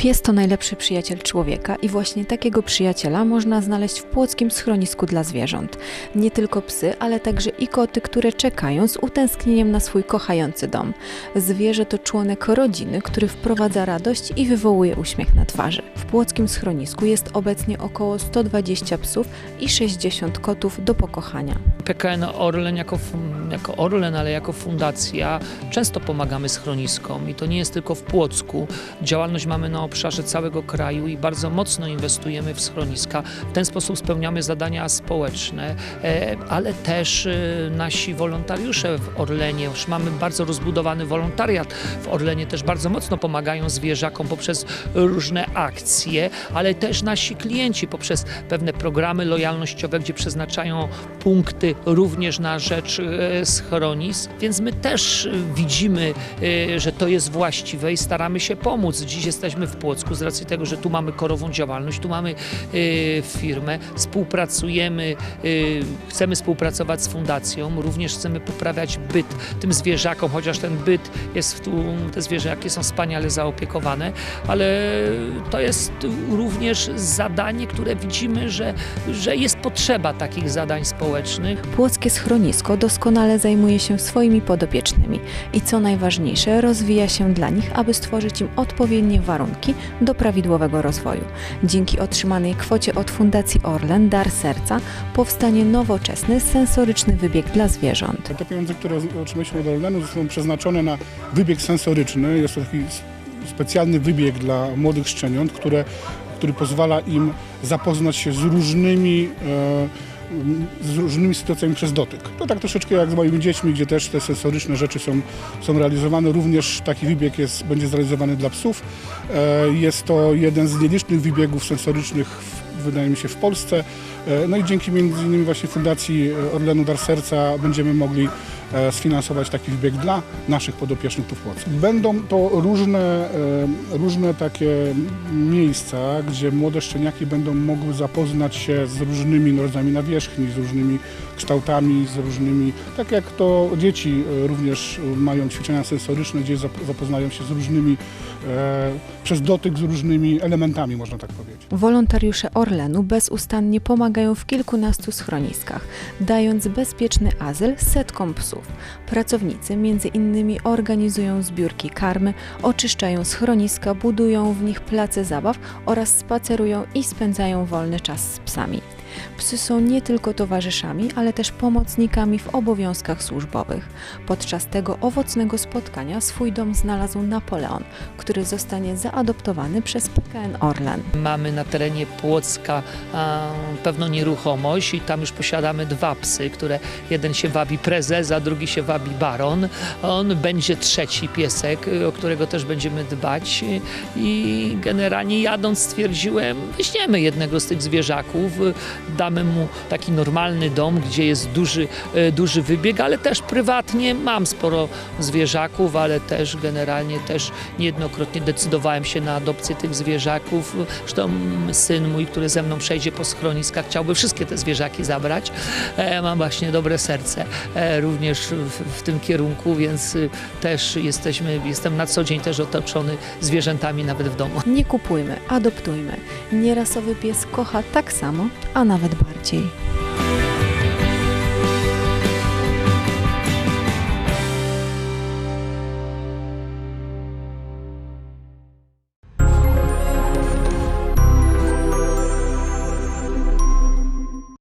Pies to najlepszy przyjaciel człowieka i właśnie takiego przyjaciela można znaleźć w płockim schronisku dla zwierząt. Nie tylko psy, ale także i koty, które czekają z utęsknieniem na swój kochający dom. Zwierzę to członek rodziny, który wprowadza radość i wywołuje uśmiech na twarzy. W płockim schronisku jest obecnie około 120 psów i 60 kotów do pokochania. PKN Orlen jako, jako Orlen, ale jako fundacja często pomagamy schroniskom i to nie jest tylko w Płocku. Działalność mamy na obszarze całego kraju i bardzo mocno inwestujemy w schroniska. W ten sposób spełniamy zadania społeczne, e, ale też e, nasi wolontariusze w Orlenie, już mamy bardzo rozbudowany wolontariat w Orlenie, też bardzo mocno pomagają zwierzakom poprzez różne akcje, ale też nasi klienci poprzez pewne programy lojalnościowe, gdzie przeznaczają punkty również na rzecz e, schronisk, więc my też widzimy, że to jest właściwe i staramy się pomóc. Dziś jesteśmy w Płocku z racji tego, że tu mamy korową działalność, tu mamy e, firmę, współpracujemy, e, chcemy współpracować z fundacją, również chcemy poprawiać byt tym zwierzakom, chociaż ten byt jest tu, te zwierzaki są wspaniale zaopiekowane, ale to jest również zadanie, które widzimy, że, że jest potrzeba takich zadań społecznych. Płockie schronisko doskonale zajmuje się swoimi podopiecznymi i co najważniejsze, rozwija się dla nich, aby stworzyć im odpowiednie warunki do prawidłowego rozwoju. Dzięki otrzymanej kwocie od Fundacji Orlen Dar Serca powstanie nowoczesny, sensoryczny wybieg dla zwierząt. Te pieniądze, które otrzymaliśmy od Orlenu są przeznaczone na wybieg sensoryczny. Jest to taki specjalny wybieg dla młodych szczeniąt, które, który pozwala im zapoznać się z różnymi, e, z różnymi sytuacjami przez dotyk. To tak troszeczkę jak z moimi dziećmi, gdzie też te sensoryczne rzeczy są, są realizowane. Również taki wybieg jest, będzie zrealizowany dla psów. E, jest to jeden z nielicznych wybiegów sensorycznych, w, wydaje mi się, w Polsce. E, No i dzięki między innymi właśnie Fundacji Orlenu Dar Serca będziemy mogli sfinansować taki wybieg dla naszych podopiecznych tu w Płocku. Będą to różne, e, różne takie miejsca, gdzie młode szczeniaki będą mogły zapoznać się z różnymi rodzajami nawierzchni, z różnymi kształtami, z różnymi, tak jak to dzieci e, również e, mają ćwiczenia sensoryczne, gdzie zap- zapoznają się z różnymi, e, przez dotyk z różnymi elementami, można tak powiedzieć. Wolontariusze Orlenu bezustannie pomagają w kilkunastu schroniskach, dając bezpieczny azyl setkom psów. Pracownicy między innymi organizują zbiórki karmy, oczyszczają schroniska, budują w nich place zabaw oraz spacerują i spędzają wolny czas z psami. Psy są nie tylko towarzyszami, ale też pomocnikami w obowiązkach służbowych. Podczas tego owocnego spotkania swój dom znalazł Napoleon, który zostanie zaadoptowany przez PKN Orlen. Mamy na terenie Płocka a, pewną nieruchomość i tam już posiadamy dwa psy, które jeden się wabi prezes, a drugi się wabi baron. On będzie trzeci piesek, y, o którego też będziemy dbać i generalnie jadąc stwierdziłem, weźmiemy jednego z tych zwierzaków, damy mu taki normalny dom, gdzie jest duży, y, duży wybieg, ale też prywatnie mam sporo zwierzaków, ale też generalnie też niejednokrotnie decydowałem się na adopcję tych zwierzaków. Zresztą syn mój, który ze mną przejdzie po schroniskach, chciałby wszystkie te zwierzaki zabrać. E, mam właśnie dobre serce e, również w, w tym kierunku, więc y, też jesteśmy, jestem na co dzień też otoczony zwierzętami nawet w domu. Nie kupujmy, adoptujmy. Nierasowy pies kocha tak samo, a nawet Ават Бартией.